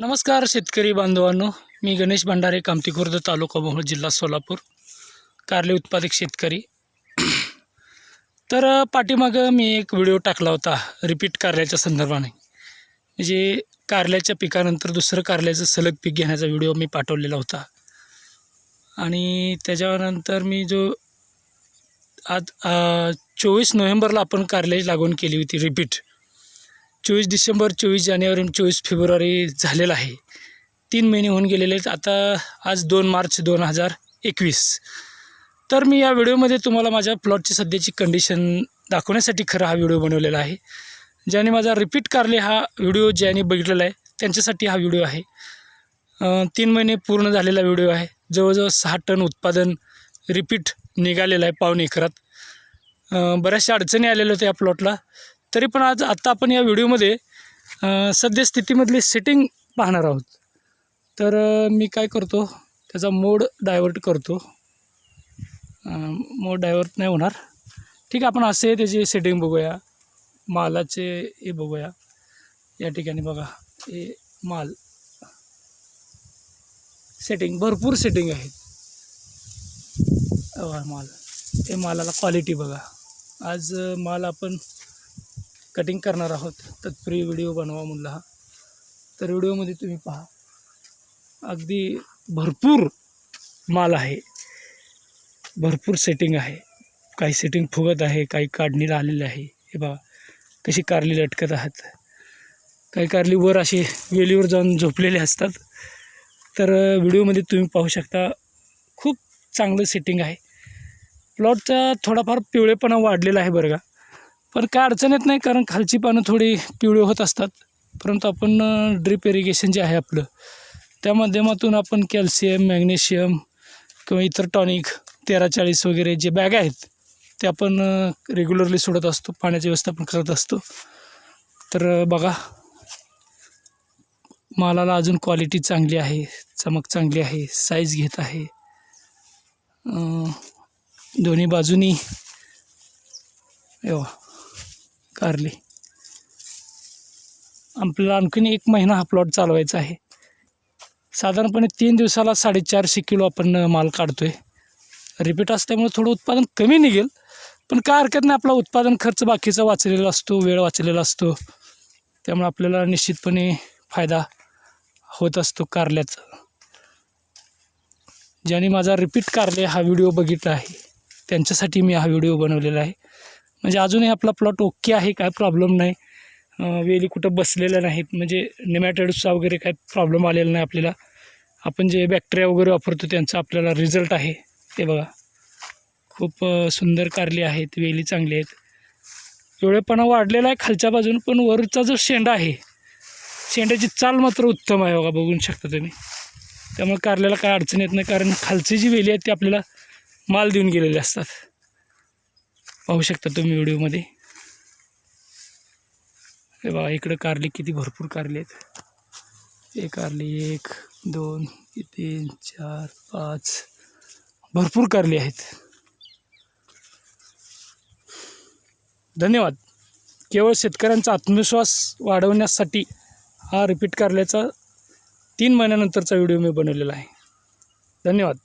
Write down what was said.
नमस्कार शेतकरी बांधवांनो मी गणेश भंडारे कामतीखुर्द तालुका मोहोळ जिल्हा सोलापूर कारले उत्पादक शेतकरी. तर पाठीमागं मी एक व्हिडिओ टाकला होता रिपीट कारल्याच्या संदर्भाने. म्हणजे कारल्याच्या पिकानंतर दुसरं कारल्याचं सलग पीक घेण्याचा व्हिडिओ मी पाठवलेला होता. आणि त्याच्यानंतर मी जो आज चोवीस नोव्हेंबरला आपण कारल्याची लागवण केली होती रिपीट चोवीस डिसेंबर चोवीस जानेवारी आणि चोवीस फेब्रुवारी झालेला आहे. तीन महिने होऊन गेलेले आहेत. आता आज दोन मार्च दोन हजार एकवीस. तर मी या व्हिडिओमध्ये तुम्हाला माझ्या प्लॉटची सध्याची कंडिशन दाखवण्यासाठी खरा हा व्हिडिओ बनवलेला आहे. ज्याने माझा रिपीट कारले हा व्हिडिओ ज्याने बघितलेला आहे त्यांच्यासाठी हा व्हिडिओ आहे. तीन महिने पूर्ण झालेला व्हिडिओ आहे. जवळजवळ सहा टन उत्पादन रिपीट निघालेलं आहे पावणे एकरात बऱ्याचशा अडचणी आलेल्या होत्या या प्लॉटला. तरी पण आज आत्ता आपण या व्हिडिओमध्ये सद्यस्थितीमधली सेटिंग पाहणार आहोत. तर मी काय करतो त्याचा मोड डायवर्ट करतो. मोड डायवर्ट नाही होणार. ठीक आहे आपण असे त्याची सेटिंग बघूया. मालाचे हे बघूया. या ठिकाणी बघा हे माल. सेटिंग भरपूर सेटिंग आहेत माल. हे मालाला क्वालिटी बघा. आज माल आपण कटिंग करणार आहोत. तत्पूर्वी व्हिडिओ बनवा म्हणला. हा तर व्हिडिओमध्ये तुम्ही पहा. अगदी भरपूर माल आहे. भरपूर सेटिंग आहे. काही सेटिंग फुगत आहे काही काढणीला आलेले आहे. हे बघा कशी कारली लटकत आहात. काही कारली वर असे वेलीवर जाऊन झोपलेले असतात. तर व्हिडिओमध्ये तुम्ही पाहू शकता खूप चांगलं सेटिंग आहे. प्लॉटचा थोडाफार पिवळेपणा वाढलेला आहे बरं का. पण काय अडचण येत नाही कारण खालची पानं थोडी पिवळी होत असतात. परंतु आपण ड्रिप इरिगेशन जे आहे आपलं त्या माध्यमातून आपण कॅल्शियम मॅग्नेशियम किंवा इतर टॉनिक तेरा चाळीस वगैरे जे बॅग आहेत ते आपण रेग्युलरली सोडत असतो पाण्याची व्यवस्थापन करत असतो. तर बघा मालाला अजून क्वालिटी चांगली आहे चमक चांगली आहे साईज घेत आहे. दोन्ही बाजूनी एवा कारली. आपल्याला आणखीन एक महिना हा प्लॉट चालवायचा आहे. साधारणपणे तीन दिवसाला साडेचारशे किलो आपण माल काढतो आहे रिपीट असल्यामुळे थोडं उत्पादन कमी निघेल पण काय हरकत नाही आपला उत्पादन खर्च बाकीचा वाचलेला असतो वेळ वाचलेला असतो. त्यामुळे आपल्याला निश्चितपणे फायदा होत असतो कारल्याचा. ज्याने माझा रिपीट कारले हा व्हिडिओ बघितला आहे त्यांच्यासाठी मी हा व्हिडिओ बनवलेला आहे. म्हणजे अजूनही आपला प्लॉट ओके आहे काय प्रॉब्लेम नाही. वेली कुठं बसलेल्या नाहीत म्हणजे निमॅटेड्सचा वगैरे काय प्रॉब्लेम आलेला नाही आपल्याला. आपण जे बॅक्टेरिया वगैरे वापरतो त्यांचा आपल्याला रिझल्ट आहे. ते बघा. खूप सुंदर कारली आहेत वेली चांगली आहेत. एवढेपणा वाढलेला आहे खालच्या बाजून पण वरचा जो शेंडा आहे शेंड्याची चाल मात्र उत्तम आहे बघा बघू शकता तुम्ही. त्यामुळे कारल्याला काय अडचण येत नाही कारण खालची जी वेली आहेत ती आपल्याला माल देऊन गेलेले असतात. पाहू शकता तुम्ही व्हिडिओमध्ये. हे बघा इकडं कारली किती भरपूर कारले आहेत. एक कारली एक दोन तीन चार पाच भरपूर कारली आहेत. धन्यवाद. केवळ शेतकऱ्यांचा आत्मविश्वास वाढवण्यासाठी हा रिपीट कारल्याचा तीन महिन्यानंतरचा व्हिडिओ मी बनवलेला आहे. धन्यवाद.